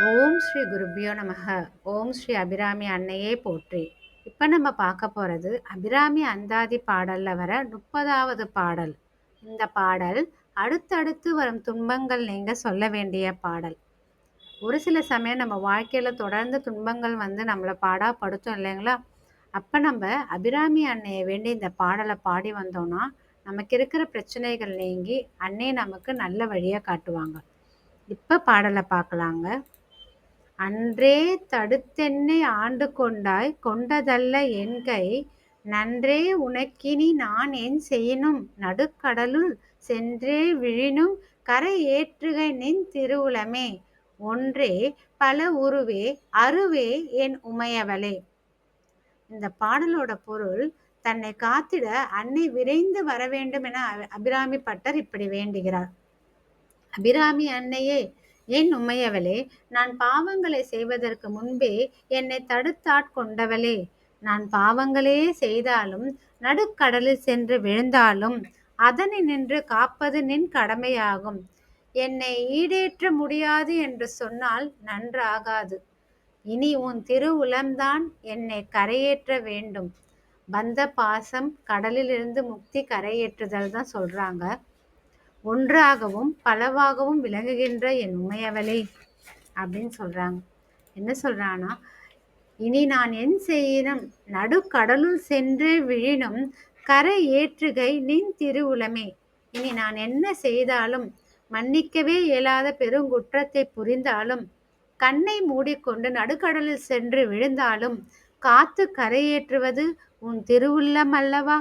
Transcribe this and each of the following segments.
ஓம் ஸ்ரீ குருபியோ நமக. ஓம் ஸ்ரீ அபிராமி அன்னையே போற்றி. இப்போ நம்ம பார்க்க போகிறது அபிராமி அந்தாதி பாடலில் வர முப்பதாவது பாடல். இந்த பாடல் அடுத்தடுத்து வரும் துன்பங்கள் நீங்கள் சொல்ல வேண்டிய பாடல். ஒரு சில சமயம் நம்ம வாழ்க்கையில் தொடர்ந்து துன்பங்கள் வந்து நம்மளை பாடா படுத்தோம் இல்லைங்களா? அப்போ நம்ம அபிராமி அன்னையை வேண்டி இந்த பாடலை பாடி வந்தோம்னா நமக்கு இருக்கிற பிரச்சனைகள் நீங்கி அன்னை நமக்கு நல்ல வழியாக காட்டுவாங்க. இப்போ பாடலை பார்க்கலாங்க. அன்றே தடுத்தென்னை ஆண்டு கொண்டாய் கொண்டதல்ல என்கை நன்றே உனக்கினி நான் என் செய்யினும்? நடுக்கடலுள் சென்றே விழினும் கரை ஏற்றுகை நின் திருவுளமே. ஒன்றே பல உருவே அருவே என் உமையவளே. இந்த பாடலோட பொருள் தன்னை காத்திட அன்னை விரைந்து வர வேண்டும் என அபிராமி பட்டர் இப்படி வேண்டுகிறார். அபிராமி அன்னையே என் உமையவளே நான் பாவங்களை செய்வதற்கு முன்பே என்னை தடுத்தாட்கொண்டவளே நான் பாவங்களே செய்தாலும் நடுக்கடலில் சென்று விழுந்தாலும் அதனை நின்று காப்பது நின் கடமையாகும். என்னை ஈடேற்ற முடியாது என்று சொன்னால் நன்றாகாது. இனி உன் திருவுளம்தான் என்னை கரையேற்ற வேண்டும். பந்த பாசம் கடலிலிருந்து முக்தி கரையேற்றுதல் தான் சொல்றாங்க. ஒன்றாகவும் பலவாகவும் விளங்குகின்ற என் உமையவளே அப்படின்னு சொல்கிறாங்க என்ன சொல்கிறான்னா இனி நான் என் செய்யினும் நடுக்கடலுள் சென்று விழினும் கரை ஏற்றுகை நின் திருவுளமே. இனி நான் என்ன செய்தாலும் மன்னிக்கவே இயலாத பெருங்குற்றத்தை புரிந்தாலும் கண்ணை மூடிக்கொண்டு நடுக்கடலில் சென்று விழுந்தாலும் காத்து கரையேற்றுவது உன் திருவுள்ளம் அல்லவா?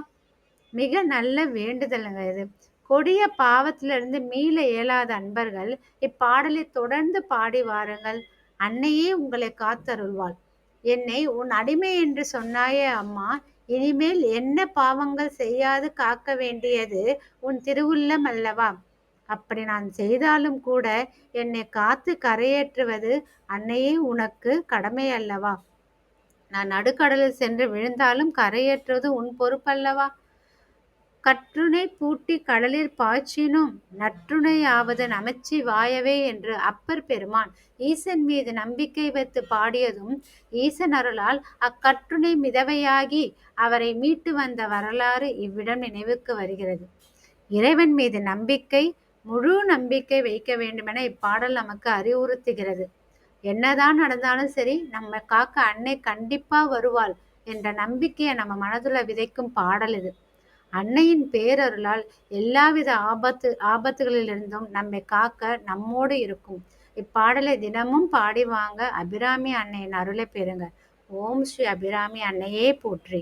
மிக நல்ல வேண்டுதலுங்க இது கொடிய பாவத்திலிருந்து மீள இயலாத அன்பர்கள் இப்பாடலை தொடர்ந்து பாடி வாருங்கள். அன்னையே உங்களை காத்தருள்வாள். என்னை உன் அடிமை என்று சொன்னாயே அம்மா. இனிமேல் என்ன பாவங்கள் செய்யாது காக்க வேண்டியது உன் திருவுள்ளம் அல்லவா? அப்படி நான் செய்தாலும் கூட என்னை காத்து கரையேற்றுவது அன்னையே உனக்கு கடமை அல்லவா? நான் நடுக்கடலில் சென்று விழுந்தாலும் கரையேற்றுவது உன் பொறுப்பல்லவா? கற்றுனை பூட்டி கடலில் பாய்ச்சினும் நற்றுணையாவது நமச்சி வாயவே என்று அப்பர் பெருமான் ஈசன் மீது நம்பிக்கை வைத்து பாடியதும் ஈசன் அருளால் அக்கற்றுணை மிதவையாகி அவரை மீட்டு வந்த வரலாறு இவ்விடம் நினைவுக்கு வருகிறது. இறைவன் மீது நம்பிக்கை முழு நம்பிக்கை வைக்க வேண்டுமென இப்பாடல் நமக்கு அறிவுறுத்துகிறது. என்னதான் நடந்தாலும் சரி நம்ம காக்க அன்னை கண்டிப்பா வருவாள் என்ற நம்பிக்கையை நம்ம மனதுல விதைக்கும் பாடல் இது. அன்னையின் பேரருளால் எல்லாவித ஆபத்து ஆபத்துகளிலிருந்தும் நம்மை காக்க நம்மோடு இருக்கும். இப்பாடலை தினமும் பாடி வாங்க அபிராமி அன்னையின் அருளை பெறுங்க. ஓம் ஸ்ரீ அபிராமி அன்னையே போற்றி.